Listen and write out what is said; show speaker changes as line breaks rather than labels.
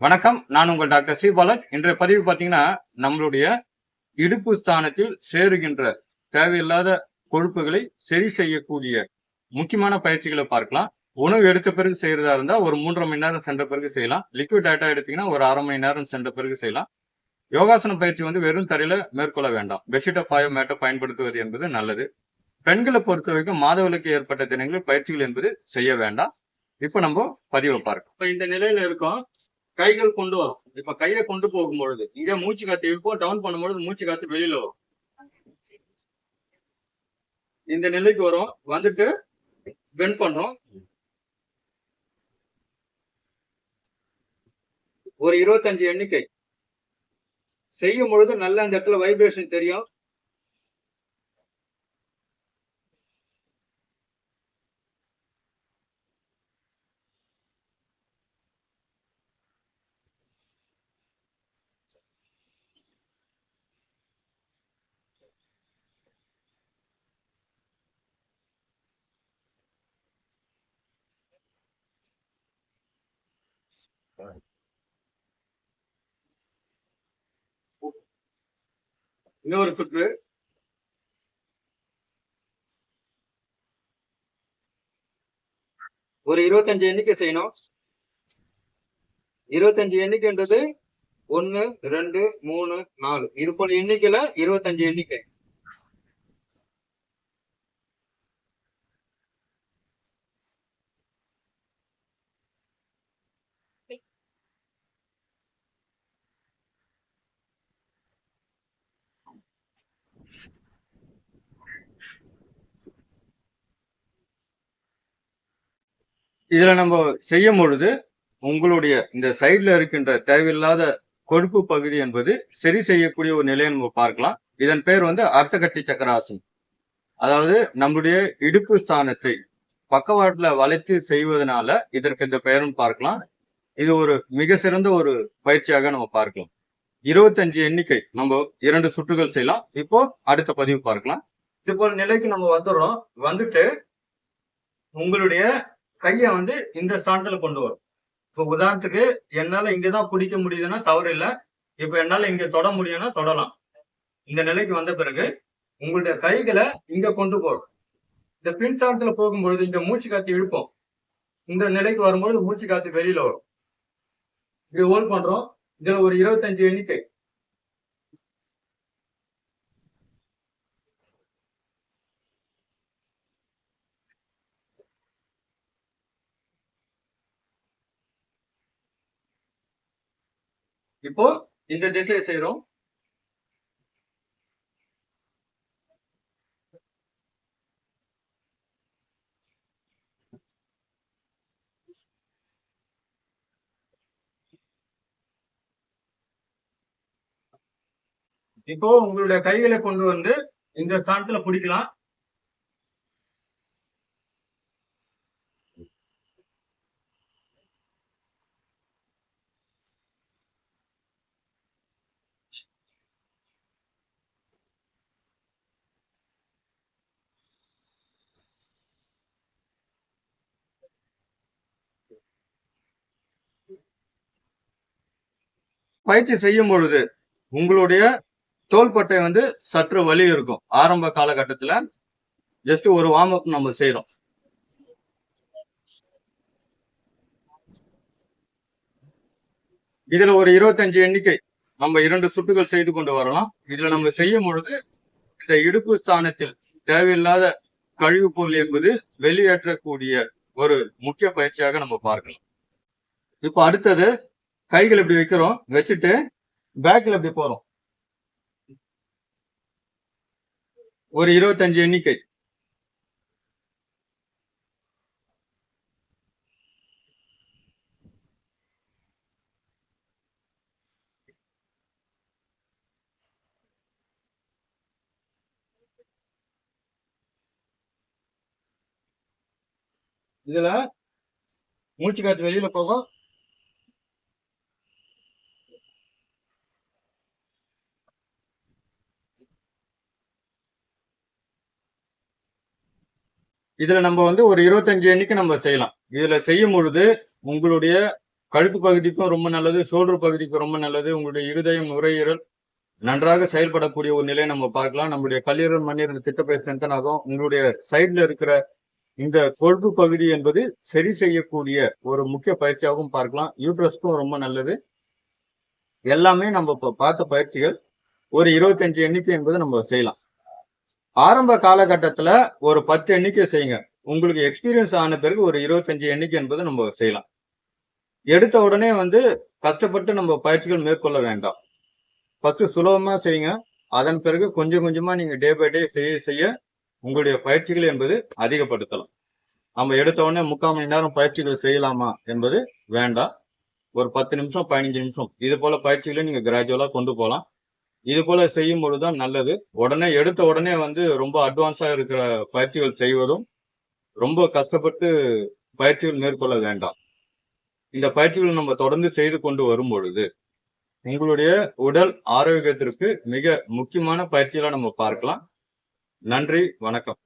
வணக்கம் நான் உங்கள் டாக்டர் சி. பாலாஜ். இன்றைய பதிவு பார்த்தீங்கன்னா நம்மளுடைய இடுப்பு ஸ்தானத்தில் சேருகின்ற தேவையில்லாத கொழுப்புகளை சரி செய்யக்கூடிய முக்கியமான பயிற்சிகளை பார்க்கலாம். உணவு எடுத்த பிறகு செய்யறதா இருந்தால் ஒரு மூன்றரை மணி நேரம் சென்ற பிறகு செய்யலாம். லிக்விட் டேட்டா எடுத்தீங்கன்னா ஒரு அரை மணி நேரம் சென்ற பிறகு செய்யலாம். யோகாசன பயிற்சி வந்து வெறும் தரையில மேற்கொள்ள வேண்டாம். பெட்ஷீட்டை பாயோ மேட்டை பயன்படுத்துவது என்பது நல்லது. பெண்களை பொறுத்த வரைக்கும் மாதவிலக்கு ஏற்பட்ட தினங்களில் பயிற்சிகள் என்பது செய்ய வேண்டாம். இப்போ நம்ம பதிவை பார்க்கலாம். இப்போ இந்த நிலையில இருக்கோம். கைகள் கொண்டு வரும். இப்ப கையை கொண்டு போகும் பொழுது இங்க மூச்சு காத்து இப்போ டவுன் பண்ணும்பொழுது மூச்சு காத்து வெளியில வரும். இந்த நிலைக்கு வரும். வந்துட்டு பெண்ட் பண்றோம் ஒரு இருபத்தஞ்சு எண்ணிக்கை. செய்யும் பொழுது நல்ல அந்த இடத்துல வைப்ரேஷன் தெரியும். இன்னொரு சுற்று. ஒரு இருபத்தஞ்சு எண்ணிக்கை செய்யணும். இருபத்தஞ்சு எண்ணிக்கைன்றது ஒன்னு ரெண்டு மூணு நாலு. இது போல எண்ணிக்கையில இருபத்தஞ்சு எண்ணிக்கை. இதில் நம்ம செய்யும் பொழுது உங்களுடைய இந்த சைடில் இருக்கின்ற தேவையில்லாத கொழுப்பு பகுதி என்பது சரி செய்யக்கூடிய ஒரு நிலையை நம்ம பார்க்கலாம். இதன் பேர் வந்து அர்த்தகட்டி சக்கராசன் அதாவது நம்முடைய இடுப்பு ஸ்தானத்தை பக்கவாட்டில் வளைத்து செய்வதனால இதற்கு இந்த பெயரும் பார்க்கலாம். இது ஒரு மிக சிறந்த ஒரு பயிற்சியாக நம்ம பார்க்கலாம். இருபத்தஞ்சு எண்ணிக்கை நம்ம இரண்டு சுற்றுகள் செய்யலாம். இப்போ அடுத்த பதிவு பார்க்கலாம். இது போல நிலைக்கு நம்ம வந்துடுறோம். வந்துட்டு உங்களுடைய கையை வந்து இந்த ஸ்தானத்துல கொண்டு வரும். இப்போ உதாரணத்துக்கு என்னால இங்கதான் பிடிக்க முடியுதுன்னா தவறு இல்லை. இப்போ என்னால இங்க தொட முடியும்னா தொடலாம். இந்த நிலைக்கு வந்த பிறகு உங்களுடைய கைகளை இங்க கொண்டு போகும். இந்த பின் ஸ்தானத்துல போகும்பொழுது இங்க மூச்சு காத்து இழுப்போம் இந்த நிலைக்கு வரும்பொழுது மூச்சு காத்து வெளியில வரும். இது ஹோல்ட் பண்றோம். இதுல ஒரு இருபத்தஞ்சு எண்ணிக்கை. இப்போ இந்த திசையை செய்யறோம் இப்போ உங்களுடைய கைகளை கொண்டு வந்து இந்த ஸ்தானத்துல பிடிக்கலாம். பயிற்சி செய்யும் பொழுது உங்களுடைய தோள்பட்டை வந்து சற்று வலி இருக்கும். ஆரம்ப காலகட்டத்துல ஜஸ்ட் ஒரு வார்ம் அப் நம்ம செய்யறோம் இதுல ஒரு இருபத்தஞ்சு எண்ணிக்கை நம்ம இரண்டு சுட்டுகள் செய்து கொண்டு வரலாம். இதுல நம்ம செய்யும் பொழுது இந்த இடுப்பு ஸ்தானத்தில் தேவையில்லாத கழிவுப் பொருள் என்பது வெளியேற்றக்கூடிய ஒரு முக்கிய பயிற்சியாக நம்ம பார்க்கலாம். இப்போ அடுத்தது கைகள் இப்படி வைக்கிறோம். வச்சுட்டு பேக்ல இப்படி போகிறோம் ஒரு இருபத்தஞ்சு எண்ணிக்கை. இதுல மூச்சு காத்து வெளியில போகும். இதுல நம்ம வந்து ஒரு இருபத்தஞ்சு எண்ணிக்கை நம்ம செய்யலாம். இதுல செய்யும் பொழுது உங்களுடைய கழுப்பு பகுதிக்கும் ரொம்ப நல்லது ஷோல்டர் பகுதிக்கும் ரொம்ப நல்லது உங்களுடைய இருதயம் நுரையீரல் நன்றாக செயல்படக்கூடிய ஒரு நிலையை நம்ம பார்க்கலாம். நம்மளுடைய கல்லீரல் மண்ணீரல் திட்டப்பை ஸ்ட்ரென்தன் உங்களுடைய சைட்ல இருக்கிற இந்த கொழுப்பு பகுதி என்பது சரி செய்யக்கூடிய ஒரு முக்கிய பயிற்சியாகவும் பார்க்கலாம். யூட்ரஸ்க்கும் ரொம்ப நல்லது. எல்லாமே நம்ம பார்த்த பயிற்சிகள் ஒரு இருபத்தஞ்சு எண்ணிக்கை என்பது நம்ம செய்யலாம். ஆரம்ப காலகட்டத்தில் ஒரு பத்து எண்ணிக்கை செய்யுங்க. உங்களுக்கு எக்ஸ்பீரியன்ஸ் ஆன பிறகு ஒரு இருபத்தஞ்சு எண்ணிக்கை என்பது நம்ம செய்யலாம். எடுத்த உடனே வந்து கஷ்டப்பட்டு நம்ம பயிற்சிகள் மேற்கொள்ள வேண்டாம். ஃபஸ்ட்டு சுலபமாக செய்யுங்க. அதன் பிறகு கொஞ்சம் கொஞ்சமாக நீங்கள் டே பை டே செய்ய செய்ய உங்களுடைய பயிற்சிகள் என்பது அதிகப்படுத்தலாம். நம்ம எடுத்த உடனே முக்கால் மணி நேரம் பயிற்சிகள் செய்யலாமா என்பது வேண்டாம். ஒரு பத்து நிமிஷம் பதினஞ்சு நிமிஷம். இது போல் பயிற்சிகளை நீங்கள் கிராஜுவலாக கொண்டு போகலாம். இது போல செய்யும் பொழுதுதான் நல்லது. உடனே எடுத்த உடனே வந்து ரொம்ப அட்வான்ஸா இருக்கிற பயிற்சிகள் செய்வதும் ரொம்ப கஷ்டப்பட்டு பயிற்சிகள் மேற்கொள்ள வேண்டாம். இந்த பயிற்சிகள் நம்ம தொடர்ந்து செய்து கொண்டு வரும் பொழுது உங்களுடைய உடல் ஆரோக்கியத்திற்கு மிக முக்கியமான பயிற்சிகளை நம்ம பார்க்கலாம். நன்றி வணக்கம்.